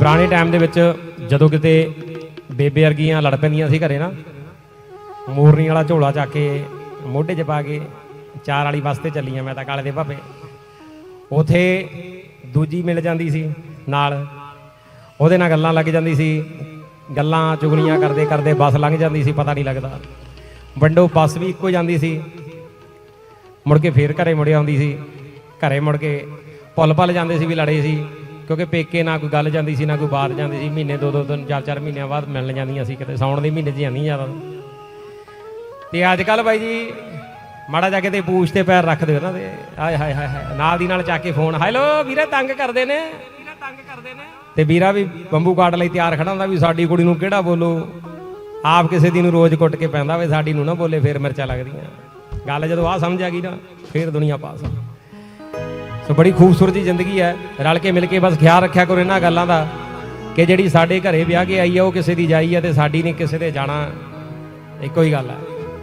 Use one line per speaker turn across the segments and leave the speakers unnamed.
ਪੁਰਾਣੇ ਟਾਈਮ ਦੇ ਵਿੱਚ ਜਦੋਂ ਕਿਤੇ ਬੇਬੇ ਵਰਗੀਆਂ ਲੜ ਪੈਂਦੀਆਂ ਸੀ ਘਰੇ ਨਾ, ਮੋਰਨੀ ਵਾਲਾ ਝੋਲਾ ਚੱਕ ਕੇ ਮੋਢੇ 'ਚ ਪਾ ਕੇ ਚਾਰ ਵਾਲੀ ਬੱਸ ਤੇ ਚੱਲੀਆਂ ਮੈਂ ਤਾਂ ਕਾਲੇ ਦੇ ਭਾਪੇ। ਉਥੇ ਦੂਜੀ ਮਿਲ ਜਾਂਦੀ ਸੀ ਨਾਲ। ਉਹਦੇ ਨਾਲ ਗੱਲਾਂ ਲੱਗ ਜਾਂਦੀ ਸੀ, ਗੱਲਾਂ ਚੁਗਲੀਆਂ ਕਰਦੇ ਕਰਦੇ ਬੱਸ ਲੰਘ ਜਾਂਦੀ ਸੀ, ਪਤਾ ਨਹੀਂ ਲੱਗਦਾ। ਵੰਡੋ ਬੱਸ ਵੀ ਇੱਕੋ ਜਾਂਦੀ ਸੀ। ਮੁੜ ਕੇ ਫੇਰ ਘਰੇ ਮੁੜ ਆਉਂਦੀ ਸੀ। ਘਰੇ ਮੁੜ ਕੇ ਪੁੱਲ ਪੱਲ ਜਾਂਦੇ ਸੀ ਵੀ ਲੜੇ ਸੀ। ਕਿਉਂਕਿ ਪੇਕੇ ਨਾ ਕੋਈ ਗੱਲ ਜਾਂਦੀ ਸੀ, ਨਾ ਕੋਈ ਬਾਤ ਜਾਂਦੀ ਸੀ। ਮਹੀਨੇ ਦੋ ਦੋ, ਤਿੰਨ, ਚਾਰ ਚਾਰ ਮਹੀਨਿਆਂ ਬਾਅਦ ਮਿਲਣ ਜਾਂਦੀਆਂ ਸੀ ਕਿਤੇ। ਸੌਣ ਦੇ ਮਹੀਨੇ 'ਚ ਜਾਂਦੀਆਂ ਜ਼ਿਆਦਾ। ਤੇ ਅੱਜ ਕੱਲ ਬਾਈ ਜੀ, ਮਾੜਾ ਜਾ ਕੇ ਤੇ ਪੂਛ ਤੇ ਪੈਰ ਰੱਖ ਦਿਓ ਨਾ ਤੇ। ਆਏ ਹਾਏ ਹਾਏ ਹਾਏ। ਨਾਲ ਦੀ ਨਾਲ ਚੱਕ ਕੇ ਫੋਨ। ਹੈਲੋ ਵੀਰੇ ਤੰਗ ਕਰਦੇ ਨੇ ਵੀਰੇ ਤੰਗ ਕਰਦੇ ਨੇ। ਤੇ ਵੀਰਾ ਵੀ ਬੰਬੂ ਕਾਟ ਲਈ ਤਿਆਰ ਖੜਾ ਹੁੰਦਾ ਵੀ ਸਾਡੀ ਕੁੜੀ ਨੂੰ ਕਿਹੜਾ ਬੋਲੋ? ਆਪ ਕਿਸੇ ਦੀ ਨੂੰ ਰੋਜ਼ ਕੁੱਟ ਕੇ ਪੈਂਦਾ ਵੇ, ਸਾਡੀ ਨੂੰ ਨਾ ਬੋਲੇ, ਫੇਰ ਮਿਰਚਾਂ ਲੱਗਦੀਆਂ। ਗੱਲ ਜਦੋਂ ਆ ਸਮਝ ਆ ਗਈ ਨਾ, ਫੇਰ ਦੁਨੀਆ ਪਾਸ ਆ। ਸੋ ਬੜੀ ਖੂਬਸੂਰਤ ਜ਼ਿੰਦਗੀ ਹੈ। ਰਲ ਕੇ ਮਿਲ ਕੇ ਬਸ ਖਿਆਲ ਰੱਖਿਆ ਕਰੋ ਇਹਨਾਂ ਗੱਲਾਂ ਦਾ ਕਿ ਜਿਹੜੀ ਸਾਡੇ ਘਰੇ ਵਿਆਹ ਕੇ ਆਈ ਹੈ ਉਹ ਕਿਸੇ ਦੀ ਜਾਈ ਹੈ ਤੇ ਸਾਡੀ ਨਹੀਂ, ਕਿਸੇ ਦੇ ਜਾਣਾ। ਇੱਕੋ ਹੀ ਗੱਲ ਹੈ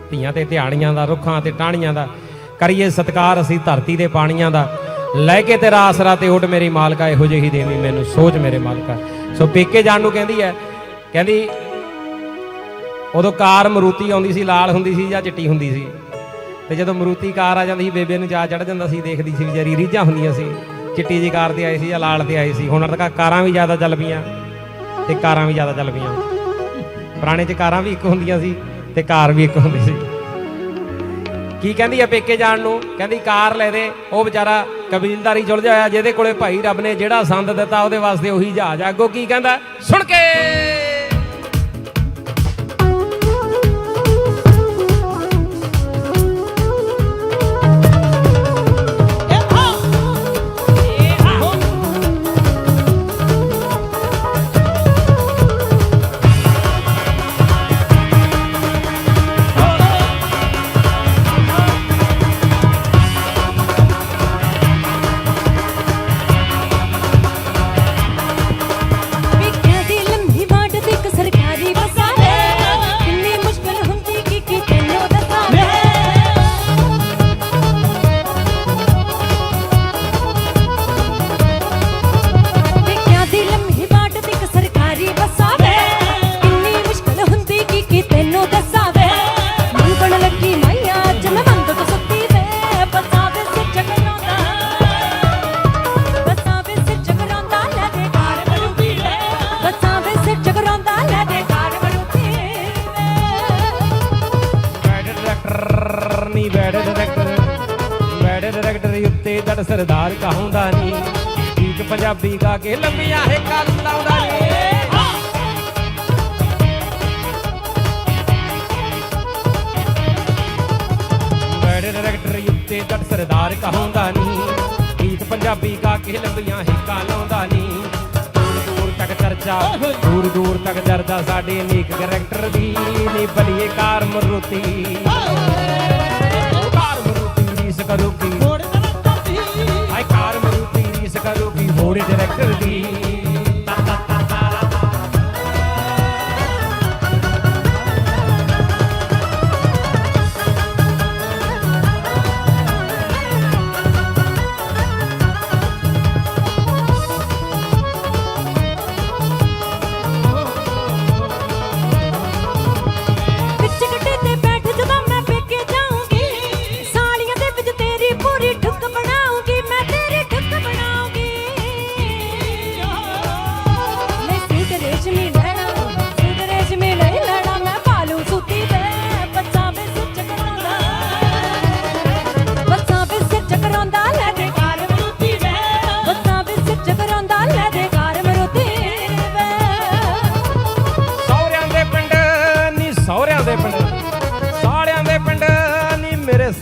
ਧੀਆਂ ਤੇ ਧਿਆਣੀਆਂ ਦਾ, ਰੁੱਖਾਂ ਤੇ ਟਾਹਣੀਆਂ ਦਾ। ਕਰੀਏ ਸਤਕਾਰ ਅਸੀਂ ਧਰਤੀ ਦੇ ਪਾਣੀਆਂ ਦਾ। ਲੈ ਕੇ ਤੇਰਾ ਆਸਰਾ ਤੇ ਉੱਡ ਮੇਰੀ ਮਾਲਕਾ, ਇਹੋ ਜਿਹੀ ਦੇਵੀਂ ਮੈਨੂੰ ਸੋਚ ਮੇਰੇ ਮਾਲਕਾ। ਸੋ ਪੇਕੇ ਜਾਣ ਨੂੰ ਕਹਿੰਦੀ ਹੈ, ਕਹਿੰਦੀ, ਉਦੋਂ ਕਾਰ ਮਰੂਤੀ ਆਉਂਦੀ ਸੀ, ਲਾਲ ਹੁੰਦੀ ਸੀ ਜਾਂ ਚਿੱਟੀ ਹੁੰਦੀ ਸੀ? ਤੇ ਜਦੋਂ ਮਰੂਤੀ ਕਾਰ ਆ ਜਾਂਦੀ ਸੀ, ਬੇਬੇ ਨੂੰ ਜਾ ਚੜ ਜਾਂਦਾ ਸੀ, ਦੇਖਦੀ ਸੀ ਵਿਚਾਰੀ ਰੀਝਾਂ ਹੁੰਦੀਆਂ ਸੀ। ਚਿੱਟੀ ਜੀ ਕਾਰ ਤੇ ਆਏ ਸੀ ਜਾਂ ਲਾਲ ਤੇ ਆਏ ਸੀ। ਹੁਣ ਤਾਂ ਕਾਰਾਂ ਵੀ ਜ਼ਿਆਦਾ ਚੱਲ ਪਈਆਂ ਤੇ ਕਾਰਾਂ ਵੀ ਜ਼ਿਆਦਾ ਚੱਲ ਪਈਆਂ। ਪੁਰਾਣੇ ਚ ਕਾਰਾਂ ਵੀ ਇੱਕ ਹੁੰਦੀਆਂ ਸੀ ਤੇ ਕਾਰ ਵੀ ਇੱਕ ਹੁੰਦੀ ਸੀ। ਕੀ ਕਹਿੰਦੀ ਆ ਪੇਕੇ ਜਾਣ ਨੂੰ? ਕਹਿੰਦੀ ਕਾਰ ਲੈ ਦੇ। ਉਹ ਵਿਚਾਰਾ ਕਬੀਲਦਾਰੀ ਚੁਲ ਹੋਇਆ, ਜਿਹਦੇ ਕੋਲੇ ਭਾਈ ਰੱਬ ਨੇ ਜਿਹੜਾ ਸੰਦ ਦਿੱਤਾ, ਉਹਦੇ ਵਾਸਤੇ ਉਹੀ ਜਹਾਜ਼ ਆਗੋ ਕੀ ਕਹਿੰਦਾ? ਸੁਣ ਕੇ! ਨਹੀਂ ਬੈਡ ਡਾਇਰੈਕਟਰ ਬੈਡ ਡਾਇਰੈਕਟਰ ਉੱਤੇ ਦੜ ਸਰਦਾਰ ਕਹਾਉਂਦਾ ਨਹੀਂ। ਠੀਕ ਪੰਜਾਬੀ ਗਾ ਕੇ ਲੰਮੀਆਂ ਹੈ ਕੱਲ ਲਾਉਂਦਾ ਨਹੀਂ। ਬੈਡ ਡਾਇਰੈਕਟਰ ਉੱਤੇ ਦੜ ਸਰਦਾਰ ਕਹਾਉਂਦਾ ਨਹੀਂ। ਗੀਤ ਪੰਜਾਬੀ ਗਾ ਕੇ ਲੰਬੀਆਂ ਹਿੱਕਾਂ ਲਾਉਂਦਾ ਨਹੀਂ। ਦੂਰ ਦੂਰ ਤੱਕ ਚਰਚਾ ਦੂਰ ਦੂਰ ਤੱਕ ਚਰਚਾ ਸਾਡੇ ਨੀਕ ਕਰੈਕਟਰ ਦੀ ਨੀ ਬਲੀਏ ਕਾਰ ਮਰੂਤੀ ਕਾਰ ਮਰੂਤੀ ਰੀਸ ਕਰੂਗੀ ਹਾਏ ਕਾਰ ਮਰੂਤੀ ਰੀਸ ਕਰੂਗੀ ਹੋੜੇ ਡਾਇਰੈਕਟਰ ਦੀ।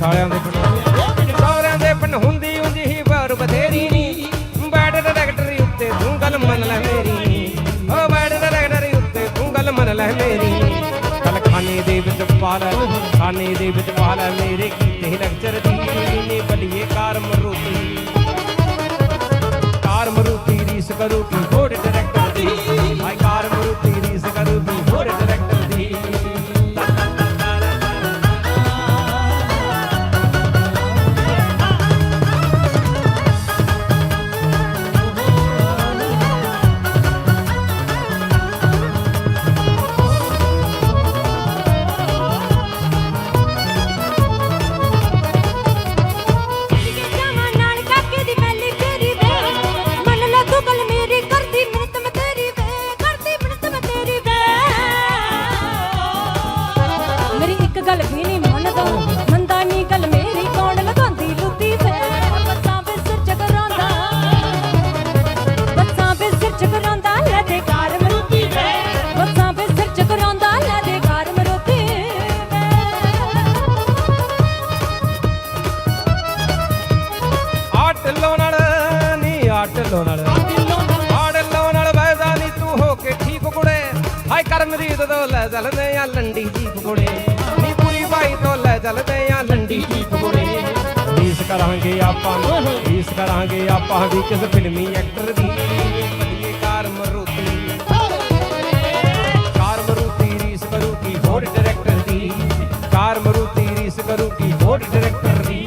ਸਾਲਿਆਂ ਦੇ
ਪਿੰਡ ਸੌਰਿਆਂ ਦੇ ਪਿੰਡ ਹੁੰਦੀ ਉਂਝ ਹੀ ਬਾਰ ਬਥੇਰੀ ਨੀ। ਬੈਡ ਡਾਇਰੈਕਟਰ ਉੱਤੇ ਤੂੰ ਗੱਲ ਮੰਨ ਲੈ ਮੇਰੀ। ਓ ਬੈਡ ਡਾਇਰੈਕਟਰ ਉੱਤੇ ਤੂੰ ਗੱਲ ਮੰਨ ਲੈ ਮੇਰੀ। ਨੀ ਖਾਨੇ ਦੇ ਵਿੱਚ ਪਾ ਲੈ ਖਾਨੇ ਦੇ ਵਿੱਚ ਪਾ ਲੈ ਮੇਰੇ ਕੀਤੇ ਲੈਕਚਰ ਦੀ। ਨੀ ਬਲੀਏ ਕਾਰ ਮਰੂਤੀ ਕਾਰ ਮਰੂਤੀ ਰੀਸ ਕਰੂਗੀ ਗੱਲ ਵੀ ਨਹੀਂ ਮੰਨਦਾ।
ਮੰਦਾ ਨਹੀਂ ਗੱਲ ਮੇਰੀ ਕੌਣ ਲਗਾਉਂਦੀ ਲੁੱਤੀ ਫੇਰ ਬੱਸਾਂ ਵਿੱਚ ਸਿਰ ਚਕਰਾਉਂਦਾ। ਬੱਸਾਂ ਵਿੱਚ ਸਿਰ ਚਕਰਾਉਂਦਾ, ਲੈ ਦੇ
ਕਾਰ ਮਰੂਤੀ ਵੇ। ਬੱਸਾਂ ਵਿੱਚ ਸਿਰ ਚਕਰਾਉਂਦਾ, ਲੈ ਦੇ ਕਾਰ ਮਰੂਤੀ ਆਟ ਲੋ ਨਾਲ ਨਹੀਂ ਆਟ ਲੋ ਨਾਲ। ਆੜ ਲੋ ਨਾਲ ਵੈਦਾ ਨਹੀਂ ਤੂੰ ਹੋ ਕੇ ਠੀਕ ਕੁੜੇ। ਹਾਏ ਕਰਮ ਦੀ ਦਦੋ ਲੈ ਜਲਦੇ ਆ ਲੰਡੀ ਜੀ ਕੁੜੇ। ਚੱਲਦੇ ਆ ਲੰਡੀ ਜੀਪ ਕੁੜੇ ਰੀਸ ਕਰਾਂਗੇ ਆਪਾਂ ਰੀਸ ਕਰਾਂਗੇ ਆਪਾਂ ਵੀ ਕਿਸ ਫਿਲਮੀ ਐਕਟਰ ਦੀ? ਵੱਡੀਏ ਕਾਰ ਮਰੂਤੀ ਕਾਰ ਮਰੂਤੀ ਰੀਸ ਕਰੂਗੀ ਹੋਰ ਡਾਇਰੈਕਟਰ ਦੀ। ਕਾਰ ਮਰੂਤੀ ਰੀਸ ਕਰੂਗੀ ਹੋਰ ਡਾਇਰੈਕਟਰ ਦੀ।